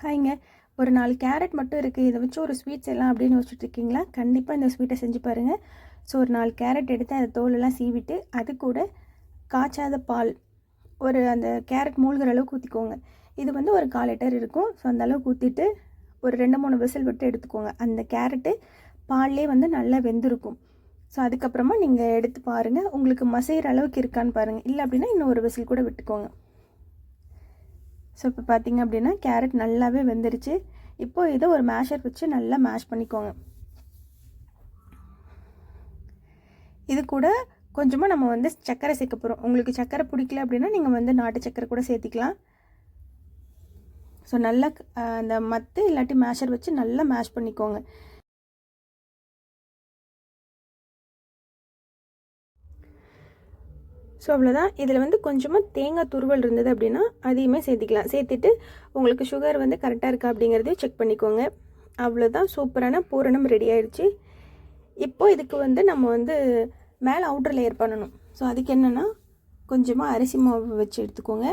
ஹாய்ங்க. ஒரு நாலு கேரட் மட்டும் இருக்குது இதை வச்சு ஒரு ஸ்வீட்ஸ் எல்லாம் அப்படின்னு வச்சுட்ருக்கீங்களா கண்டிப்பாக இந்த ஸ்வீட்டை செஞ்சு பாருங்கள் ஸோ ஒரு நாலு கேரட் எடுத்து அதை தோலெல்லாம் சீவிட்டு அது கூட காய்ச்சாத பால். ஒரு அந்த கேரட் மூழ்கிற அளவுக்கு ஊற்றிக்கோங்க இது வந்து ஒரு கால் லிட்டர் இருக்கும். ஸோ அந்த அளவுக்கு ஊற்றிட்டு ஒரு ரெண்டு மூணு விசில் விட்டு எடுத்துக்கோங்க. அந்த கேரட்டு பால்லே வந்து நல்லா வெந்திருக்கும். ஸோ அதுக்கப்புறமா நீங்கள் எடுத்து பாருங்கள் உங்களுக்கு மசைகிற அளவுக்கு இருக்கான்னு பாருங்கள் இல்லை அப்படின்னா இன்னும் ஒரு விசில் கூட விட்டுக்கோங்க. ஸோ இப்போ பார்த்தீங்க அப்படின்னா கேரட் நல்லாவே வெந்துருச்சு. இப்போது இதை ஒரு மேஷர் வச்சு நல்லா மேஷ் பண்ணிக்கோங்க. இது கூட கொஞ்சமாக நம்ம வந்து சர்க்கரை சேர்க்க போகிறோம் உங்களுக்கு சர்க்கரை பிடிக்கல அப்படின்னா நீங்கள் வந்து நாட்டு சர்க்கரை கூட சேர்த்திக்கலாம். ஸோ நல்லா அந்த மத்து இல்லாட்டி மேஷர் வச்சு நல்லா மேஷ் பண்ணிக்கோங்க. ஸோ அவ்வளோதான் இதில் வந்து கொஞ்சமாக தேங்காய் துருவல் இருந்தது அப்படின்னா அதையுமே சேர்த்திக்கலாம். சேர்த்துட்டு உங்களுக்கு சுகர் வந்து கரெக்டாக இருக்கா அப்படிங்கிறதையும் செக் பண்ணிக்கோங்க. அவ்வளோதான் சூப்பரான பூரணம் ரெடி ஆயிடுச்சு இப்போது இதுக்கு வந்து நம்ம வந்து மேலே அவுட்டர் லேயர் பண்ணணும். ஸோ அதுக்கு என்னென்னா கொஞ்சமாக அரிசி மாவு வச்சு எடுத்துக்கோங்க.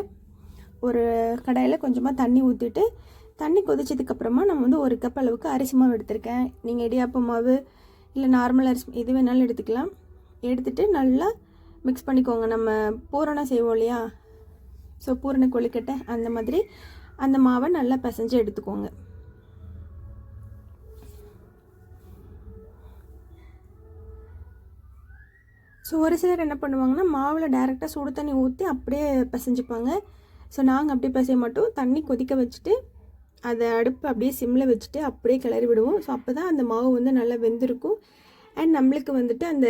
ஒரு கடாயில் கொஞ்சமாக தண்ணி ஊற்றிட்டு தண்ணி கொதிச்சதுக்கப்புறமா நம்ம வந்து ஒரு கப் அளவுக்கு அரிசி மாவு எடுத்திருக்கேன். நீங்கள் இடியாப்ப மாவு இல்லை நார்மல் அரிசி எது வேணாலும் எடுத்துக்கலாம். எடுத்துகிட்டு நல்லா மிக்ஸ் பண்ணிக்கோங்க. நம்ம பூரணம் செய்வோம் இல்லையா? ஸோ பூரண கொழுக்கட்டை அந்த மாதிரி அந்த மாவை நல்லா பிசைஞ்சு எடுத்துக்கோங்க. ஸோ ஒரு சிலர் என்ன பண்ணுவாங்கன்னா மாவில் டேரெக்டாக சுடு தண்ணி ஊற்றி அப்படியே பிசைஞ்சுப்பாங்க. ஸோ நாங்கள் அப்படியே பிசைய மாட்டோம். தண்ணி கொதிக்க வச்சுட்டு அதை அடுப்பு அப்படியே சிம்மில் வச்சுட்டு அப்படியே கிளறி விடுவோம். ஸோ அப்போ தான் அந்த மாவு வந்து நல்லா வெந்திருக்கும். அண்ட் நம்மளுக்கு வந்துட்டு அந்த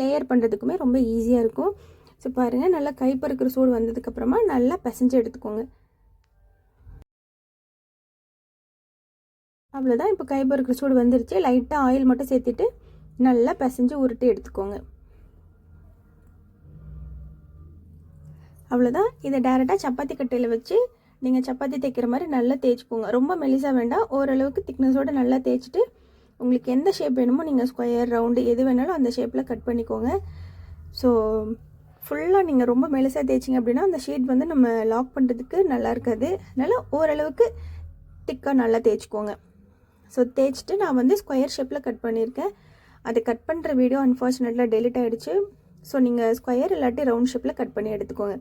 லேயர் பண்ணுறதுக்குமே ரொம்ப ஈஸியாக இருக்கும். ஸோ பாருங்கள் நல்லா கைப்பறுக்கிற சூடு வந்ததுக்கப்புறமா நல்லா பிசைஞ்சு எடுத்துக்கோங்க. அவ்வளோதான் இப்போ கைப்பறுக்கிற சூடு வந்துருச்சு. லைட்டாக ஆயில் மட்டும் சேர்த்துட்டு நல்லா பிசைஞ்சு உருட்டி எடுத்துக்கோங்க. அவ்வளோதான் இதை டேரெக்டாக சப்பாத்தி கட்டையில் வச்சு நீங்கள் சப்பாத்தி தைக்கிற மாதிரி நல்லா தேய்ச்சிக்கோங்க. ரொம்ப மெலிசாக வேண்டாம். ஓரளவுக்கு திக்னஸோடு நல்லா தேய்ச்சிட்டு உங்களுக்கு எந்த ஷேப் வேணுமோ நீங்கள் ஸ்கொயர் ரவுண்டு எது வேணாலும் அந்த ஷேப்பில் கட் பண்ணிக்கோங்க. ஸோ ஃபுல்லாக நீங்கள் ரொம்ப மெலுசாக தேய்ச்சிங்க அப்படின்னா அந்த ஷீட் வந்து நம்ம லாக் பண்ணுறதுக்கு நல்லா இருக்காது. அதனால் ஓரளவுக்கு திக்காக நல்லா தேய்ச்சிக்கோங்க. ஸோ தேய்ச்சிட்டு நான் வந்து ஸ்கொயர் ஷேப்பில் கட் பண்ணியிருக்கேன். அது கட் பண்ணுற வீடியோ அன்ஃபார்ச்சுனேட்லாக டெலிட் ஆகிடுச்சு ஸோ நீங்கள் ஸ்கொயர் இல்லாட்டி ரவுண்ட் ஷேப்பில் கட் பண்ணி எடுத்துக்கோங்க.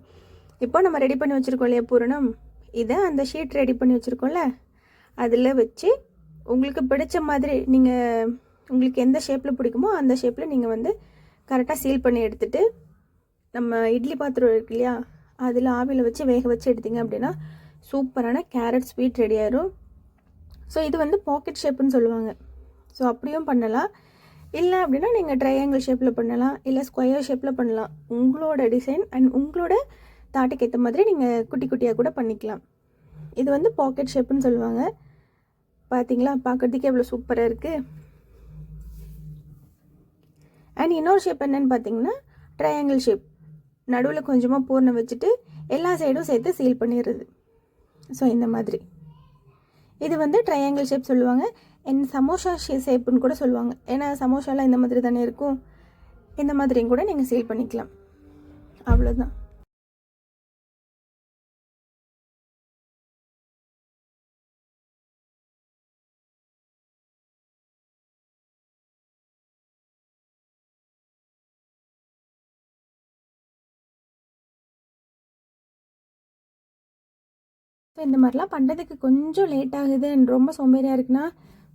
இப்போ நம்ம ரெடி பண்ணி வச்சுருக்கோம் இல்லையா பூரணம்? இதை அந்த ஷீட் ரெடி பண்ணி வச்சுருக்கோம்ல? அதில் வச்சு உங்களுக்கு பிடிச்ச மாதிரி நீங்கள் உங்களுக்கு எந்த ஷேப்பில் பிடிக்குமோ அந்த ஷேப்பில் நீங்கள் வந்து கரெக்டாக சீல் பண்ணி எடுத்துகிட்டு நம்ம இட்லி பாத்திரம் இருக்கு இல்லையா அதில் ஆவியில் வச்சு வேக வச்சு எடுத்தீங்க அப்படின்னா சூப்பரான கேரட் ஸ்வீட் ரெடி ஆயிரும். ஸோ இது வந்து பாக்கெட் ஷேப்புன்னு சொல்லுவாங்க. ஸோ அப்படியும் பண்ணலாம். இல்லை அப்படின்னா நீங்கள் ட்ரையாங்கிள் ஷேப்பில் பண்ணலாம் இல்லை ஸ்கொயர் ஷேப்பில் பண்ணலாம். உங்களோட டிசைன் அண்ட் உங்களோட தாட்டுக்கு ஏற்ற மாதிரி நீங்கள் குட்டி குட்டியாக கூட பண்ணிக்கலாம். இது வந்து பாக்கெட் ஷேப்புன்னு சொல்லுவாங்க. பார்த்தீங்களா பார்க்குறதுக்கு எவ்வளோ சூப்பராக இருக்குது அண்ட் இன்னொரு ஷேப் என்னென்னு பார்த்தீங்கன்னா ட்ரையாங்கிள் ஷேப் நடுவில் கொஞ்சமாக பூர்ணம் வச்சுட்டு எல்லா சைடும் சேர்த்து சீல் பண்ணிடுறது. ஸோ இந்த மாதிரி. இது வந்து ட்ரையாங்கிள் ஷேப் சொல்லுவாங்க. என் சமோசா ஷேப்புன்னு கூட சொல்லுவாங்க. ஏன்னா சமோசாலாம் இந்த மாதிரி தானே இருக்கும். இந்த மாதிரியும் கூட நீங்கள் சீல் பண்ணிக்கலாம். அவ்வளோதான் ஸோ இந்த மாதிரிலாம் பண்ணுறதுக்கு கொஞ்சம் லேட் ஆகுது. ரொம்ப சோம்பேறியாக இருக்குன்னா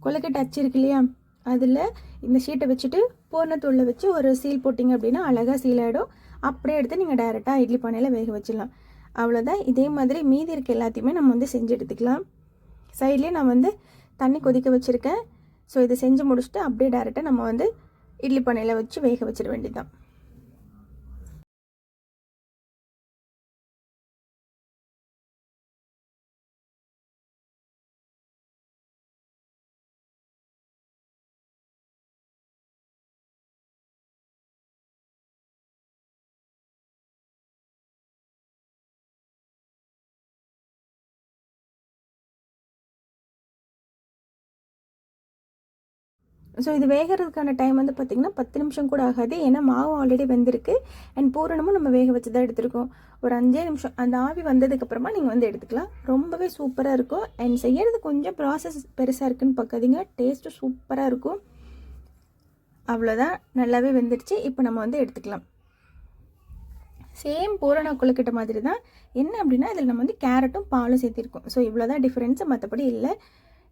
கொலக்கட்டை அச்சு இருக்கு இல்லையா? அதில் இந்த ஷீட்டை வச்சுட்டு போன பூர்ணத்தூளில் வச்சு ஒரு சீல் போட்டிங்க அப்படின்னா அழகாக சீல் ஆகிடும் அப்படியே எடுத்து நீங்கள் டைரெக்டாக இட்லி பானையில் வேக வச்சிடலாம். அவ்வளோதான் இதே மாதிரி மீதி இருக்க எல்லாத்தையுமே நம்ம வந்து செஞ்சு எடுத்துக்கலாம். சைட்லேயே நான் வந்து தண்ணி கொதிக்க வச்சுருக்கேன். ஸோ இதை செஞ்சு முடிச்சுட்டு அப்படியே டேரெக்டாக நம்ம வந்து இட்லி பானையில் வச்சு வேக வச்சிட வேண்டியது ஸோ இது வேகிறதுக்கான டைம் வந்து பார்த்திங்கன்னா பத்து நிமிஷம் கூட ஆகாது. ஏன்னா மாவு ஆல்ரெடி வெந்திருக்கு. அண்ட் பூரணமும் நம்ம வேக வச்சு தான் எடுத்திருக்கோம். ஒரு அஞ்சே நிமிஷம் அந்த ஆவி வந்ததுக்கப்புறமா நீங்கள் வந்து எடுத்துக்கலாம். ரொம்பவே சூப்பராக இருக்கும். அண்ட் செய்கிறது கொஞ்சம் ப்ராசஸ் பெருசாக இருக்குன்னு பார்க்காதீங்க டேஸ்ட்டும் சூப்பராக இருக்கும். அவ்வளோதான் நல்லாவே வெந்துடுச்சு இப்போ நம்ம வந்து எடுத்துக்கலாம். சேம் பூரண கொழுக்கட்டை மாதிரி தான் என்ன அப்படின்னா இதில் நம்ம வந்து கேரட்டும் பாலும் சேர்த்திருக்கோம். ஸோ இவ்வளோ தான் டிஃப்ரென்ஸு மற்றபடி இல்லை.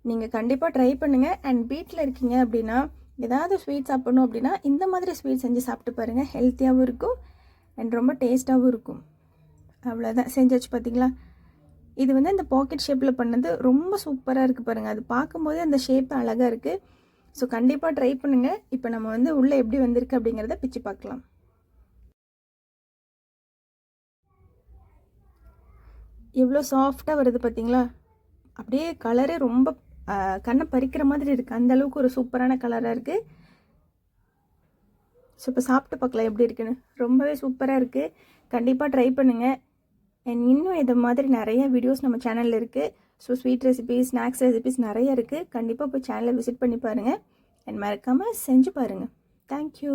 நீங்கள் கண்டிப்பாக ட்ரை பண்ணுங்கள் அண்ட் வீட்டில் இருக்கீங்க அப்படின்னா ஏதாவது ஸ்வீட் சாப்பிடணும் அப்படின்னா இந்த மாதிரி ஸ்வீட் செஞ்சு சாப்பிட்டு பாருங்கள் ஹெல்த்தியாகவும் இருக்கும் அண்ட் ரொம்ப டேஸ்ட்டாகவும் இருக்கும். அவ்வளோதான் செஞ்சாச்சு பார்த்தீங்களா இது வந்து இந்த பாக்கெட் ஷேப்பில் பண்ணது ரொம்ப சூப்பராக இருக்குது பாருங்கள் அது பார்க்கும்போதே அந்த ஷேப் அழகாக இருக்குது ஸோ கண்டிப்பாக ட்ரை பண்ணுங்கள் இப்போ நம்ம வந்து உள்ளே எப்படி வந்திருக்கு அப்படிங்கிறத பிச்சு பார்க்கலாம். எவ்வளோ சாஃப்டாக வருது பார்த்தீங்களா அப்படியே கலரே ரொம்ப கண்ணை பறிக்கிற மாதிரி இருக்குது அந்த அளவுக்கு ஒரு சூப்பரான கலராக இருக்குது ஸோ இப்போ சாப்பிட்டு பார்க்கலாம் எப்படி இருக்குன்னு. ரொம்பவே சூப்பராக இருக்குது கண்டிப்பாக ட்ரை பண்ணுங்கள் அண்ட் இன்னும் இது மாதிரி நிறைய வீடியோஸ் நம்ம சேனலில் இருக்குது so sweet recipes snacks recipes நிறைய இருக்குது கண்டிப்பாக போய் சேனலை விசிட் பண்ணி பாருங்கள் அண்ட் மறக்காமல் செஞ்சு பாருங்கள் தேங்க்யூ